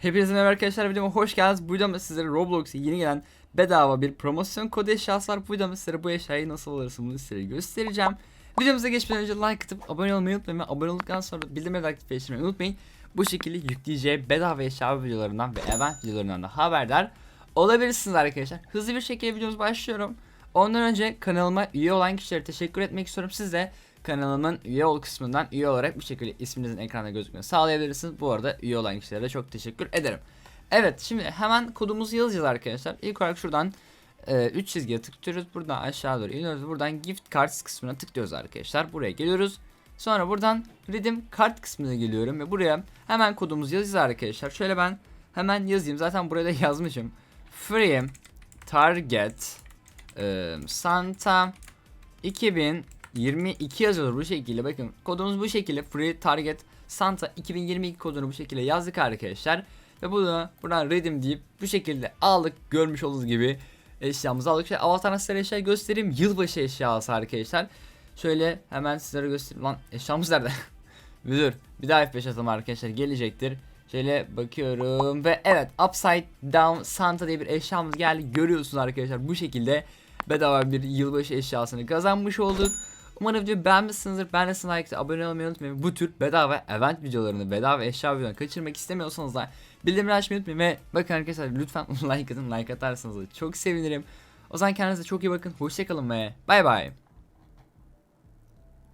Hepinize merhaba arkadaşlar videoma hoş geldiniz. Bu videomda sizlere Roblox'a yeni gelen bedava bir promosyon kodu eşyası var. Bu videomda sizlere bu eşyayı nasıl alırsın bunu sizlere göstereceğim. Videomuza geçmeden önce like atıp abone olmayı unutmayın ve abone olduktan sonra bildirimleri aktifleştirmeyi unutmayın. Bu şekilde yükleyeceği bedava eşya videolarından ve event videolarından da haberdar olabilirsiniz arkadaşlar. Hızlı bir şekilde videomuz başlıyorum. Ondan önce kanalıma üye olan kişilere teşekkür etmek istiyorum. Siz de kanalımın üye ol kısmından üye olarak bir şekilde isminizin ekranda gözükmesini sağlayabilirsiniz. Bu arada üye olan kişilere çok teşekkür ederim. Evet şimdi hemen kodumuzu yazacağız arkadaşlar. İlk olarak şuradan 3 çizgiye tıklıyoruz. Buradan aşağı doğru iniyoruz. Buradan gift cards kısmına tıklıyoruz arkadaşlar. Buraya geliyoruz. Sonra buradan redeem kart kısmına geliyorum ve buraya hemen kodumuzu yazacağız arkadaşlar. Şöyle ben hemen yazayım. Zaten buraya da yazmışım. Free target e, Santa 2022 yazıyorlar bu şekilde. Bakın kodumuz bu şekilde. Free target Santa 2022 kodunu bu şekilde yazdık arkadaşlar. Ve bunu buradan redeem deyip bu şekilde aldık. Görmüş olduğunuz gibi eşyamızı aldık. Şöyle avatar nasıl eşya göstereyim. Yılbaşı eşyası arkadaşlar. Şöyle hemen sizlere göstereyim. Lan eşyamız nerede? dur. Bir daha F5 atalım arkadaşlar. Gelecektir. Şöyle bakıyorum ve evet Upside Down Santa diye bir eşyamız geldi. Görüyorsunuz arkadaşlar bu şekilde bedava bir yılbaşı eşyasını kazanmış olduk. Umarım videoyu beğenmişsinizdir. Size like abone olmayı unutmayın. Bu tür bedava event videolarını, bedava eşya videolarını kaçırmak istemiyorsanız da bildirimleri açmayı unutmayın. Ve bakın arkadaşlar lütfen like atın. Like atarsanız da çok sevinirim. O zaman kendinize çok iyi bakın. Hoşçakalın ve bay bay.